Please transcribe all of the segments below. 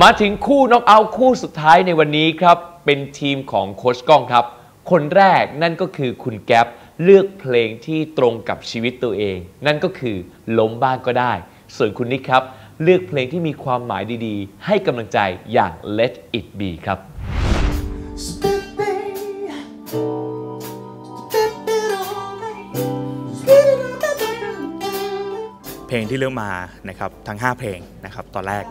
มาถึงคู่น็อกเอาท์คู่สุดท้ายในวันนี้ครับ เป็นทีมของโคชก้องครับ คนแรกนั่นก็คือคุณแก๊ปเลือกเพลงที่ตรงกับชีวิตตัวเอง นั่นก็คือล้มบ้างก็ได้ ส่วนคุณนิกครับ เลือกเพลงที่มีความหมายดีๆ ให้กำลังใจอย่าง Let It Be ครับ เพลงที่เลือกมานะครับทั้ง 5 เพลงนะครับตอนแรก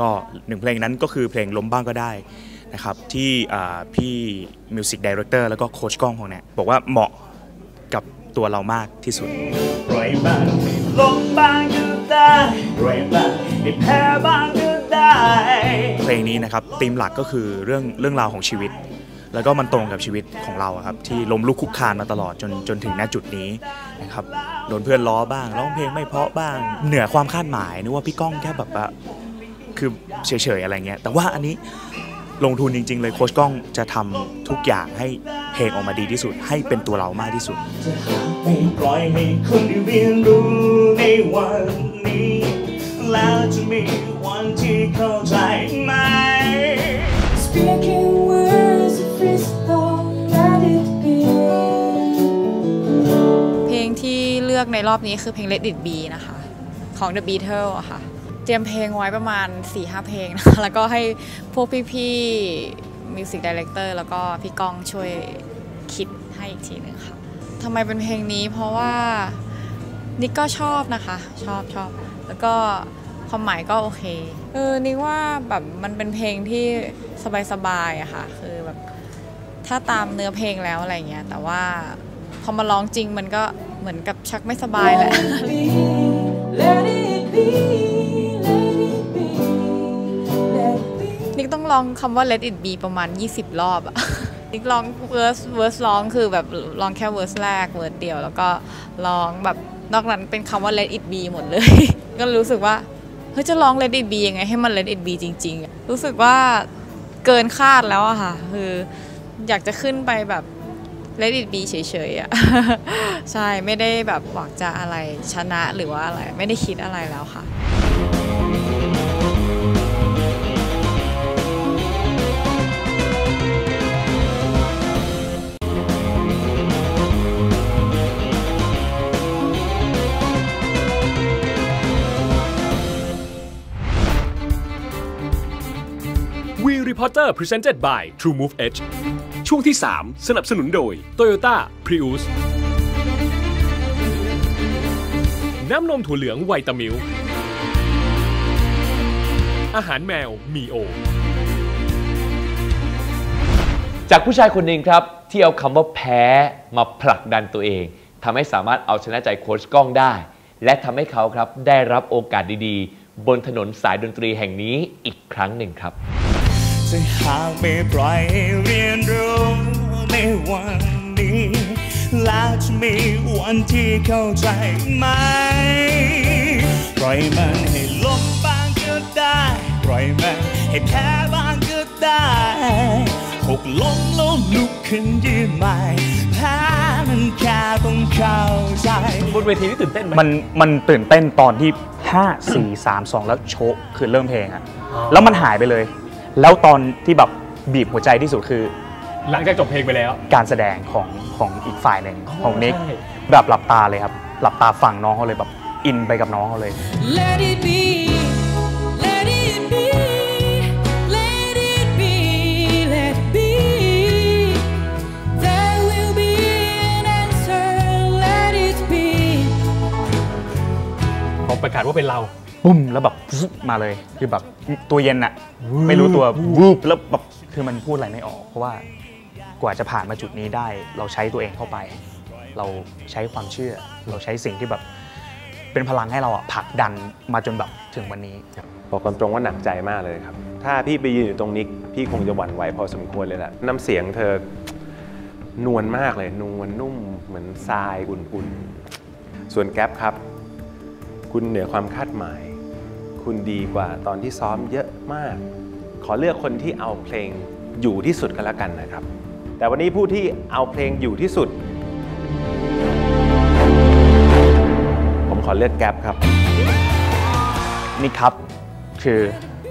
ก็หนึ่งเพลงนั้นก็คือเพลงล้มบ้างก็ได้นะครับที่อ่าพี่มิวสิกดีเรคเตอร์แล้วก็โค้ชกล้องของเนี่ยบอกว่าเหมาะกับตัวเรามากที่สุดปล่อยมันให้ล้มบ้างก็ได้ปล่อยมันให้แพ้บ้างก็ได้ เพลงนี้นะครับธีมหลักก็คือเรื่องเรื่องราวของชีวิต แล้วก็มันตรงกับชีวิตของเราอะครับที่ล้มลุกคลุกคลานมาตลอดจนจนถึงณจุดนี้นะครับโดนเพื่อนล้อบ้างร้องเพลงไม่เพราะบ้าง เหนือความคาดหมายนึกว่าพี่ก้องแค่แบบว่า คือเฉยๆอะไรเงี้ยแต่ว่าอันนี้ลงทุนจริง ๆ เลยโค้ชก้องจะทำทุกอย่างให้เพลงออกมาดีที่สุด ให้เป็นตัวเรามากที่สุดไม่ปล่อยให้คนได้เรียนรู้ในวันนี้ แล้วจะมีวันที่เข้าใจไหม Speaking words of wisdom, let it be. เพลงที่เลือกในรอบนี้คือเพลง Let It Be นะคะ ของ The Beatles ค่ะ เตรียมเพลงไว้ประมาณ 4-5 เพลงนะคะแล้วก็ให้พวกพี่ๆ Music Director แล้วก็พี่ก้องช่วยคิดให้อีกทีหนึ่งค่ะทำไมเป็นเพลงนี้เพราะว่านิกก็ชอบนะคะ ชอบชอบ แล้วก็ความหมายก็โอเคเออนิกว่าแบบมันเป็นเพลงที่สบายๆอะค่ะ คือแบบถ้าตามเนื้อเพลงแล้วอะไรเงี้ย แต่ว่าพอมาร้องจริงมันก็เหมือนกับชักไม่สบายแหละ นิกต้องร้องคำว่า let it be ประมาณ 20 รอบอะนิกร้อง verse verse ร้องคือแบบร้องแค่ verse แรก verse เดียว แล้วก็ร้องแบบนอกนั้นเป็นคำว่า let it be หมดเลย ก็รู้สึกว่าเฮ้ยจะร้อง let it be ยังไงให้มัน let it be จริง ๆ รู้สึกว่าเกินคาดแล้วอะค่ะ คืออยากจะขึ้นไปแบบ let it be เฉยๆอะใช่ไม่ได้แบบหวังจะอะไรชนะหรือว่าอะไร ไม่ได้คิดอะไรแล้วค่ะ วีรีพอร์เตอร์ Presented by True Move Edge ช่วงที่ 3 สนับสนุนโดย Toyota Prius น้ำนมถั่วเหลืองไวตามิลอาหารแมวมีโอ จากผู้ชายคนหนึ่งครับ ที่เอาคำว่าแพ้มาผลักดันตัวเองทำให้สามารถเอาชนะใจโค้ชก้องได้ และทำให้เขาครับได้รับโอกาสดีๆ บนถนนสายดนตรีแห่งนี้อีกครั้งหนึ่งครับ จะหากไม่ปล่อยให้เรียนรู้ในวันนี้แล้วจะมีวันที่เข้าใจไหม ปล่อยมันให้ล้มบ้างก็ได้ ปล่อยมันให้แพ้บ้างก็ได้หกล้มแล้วลุกขึ้นยืนใหม่แพ้มันแค่ต้องเข้าใจบนเวทีนี่ตื่นเต้นไหมมันมันตื่นเต้นตอนที่ 5 4 3 2 แล้วโชะคือเริ่มเพลงอะแล้วมันหายไปเลย แล้วตอนที่แบบบีบหัวใจที่สุดคือ หลังจากจบเพลงไปแล้ว การแสดงของของอีกฝ่ายหนึ่งของนิกใช่ แบบหลับตาเลยครับ หลับตาฟังน้องเขาเลยแบบอินไปกับน้องเขาเลย Let it be, let it be, let it be, let it be. There will be an answer, let it be. พอประกาศว่าเป็นเรา ปุ้มแล้วแบบฟุ๊บมาเลย คือแบบตัวเย็นอะไม่รู้ตัววูบแล้วแบบคือมันพูดอะไรไม่ออก เพราะว่ากว่าจะผ่านมาจุดนี้ได้ เราใช้ตัวเองเข้าไป เราใช้ความเชื่อ เราใช้สิ่งที่แบบเป็นพลังให้เราอะผลักดันมาจนแบบถึงวันนี้บอกตรงๆว่าหนักใจมากเลยครับ ถ้าพี่ไปยืนอยู่ตรงนี้พี่คงจะหวั่นไหวพอสมควรเลยแหละน้ำเสียงเธอนวลมากเลยนวลนุ่มเหมือนทรายอุ่นๆ ส่วนแก๊ปครับ คุณเหนือความคาดหมาย คุณดีกว่าตอนที่ซ้อมเยอะมาก ขอเลือกคนที่เอาเพลงอยู่ที่สุดก็แล้วกันนะครับ แต่วันนี้ผู้ที่เอาเพลงอยู่ที่สุด ผมขอเลือกแก๊ปครับ นี่ครับคือ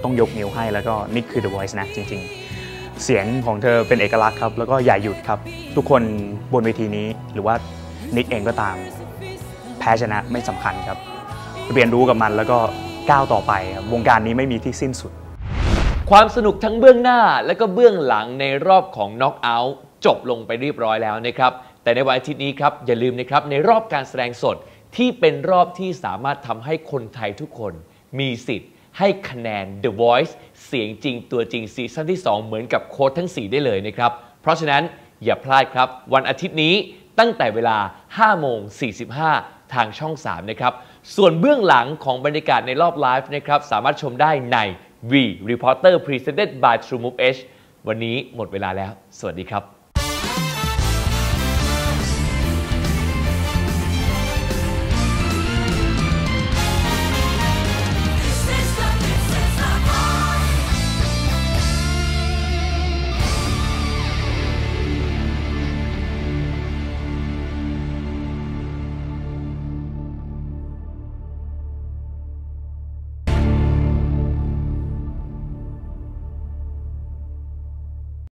ตต้องยกนิ้วให้แล้วก็นี่คือ The Voice นะจริง ๆ เสียงของเธอเป็นเอกลักษณ์ครับ แล้วก็อย่าหยุดครับ ทุกคนบนเวทีนี้หรือว่านิกเองก็ตาม แพ้ชนะไม่สำคัญครับ เรียนรู้กับมันแล้วก็ ก้าวต่อไปควงการนี้ไม่มีที่สิ้นสุด ความสนุกทั้งเบื้องหน้าและก็เบื้องหลังในรอบของน็อกเอาท์จบลงไปเรียบร้อยแล้วนะครับ แต่ในวันอาทิตย์นี้ครับ อย่าลืมนะครับ ในรอบการแสดงสดที่เป็นรอบที่สามารถทำให้คนไทยทุกคนมีสิทธิ์ให้คะแนน The Voice เสียงจริงตัวจริงซีซั่นที่ 2 เหมือนกับโค้ดทั้ง 4 ได้เลยนะครับ เพราะฉะนั้นอย่าพลาดครับ วันอาทิตย์นี้ตั้งแต่เวลา 5 โมง 45 ทางช่อง 3 นะครับ ส่วนเบื้องหลังของบรรยากาศในรอบไลฟ์นะครับ สามารถชมได้ใน V Reporter Presented by TrueMove H วันนี้หมดเวลาแล้ว สวัสดีครับ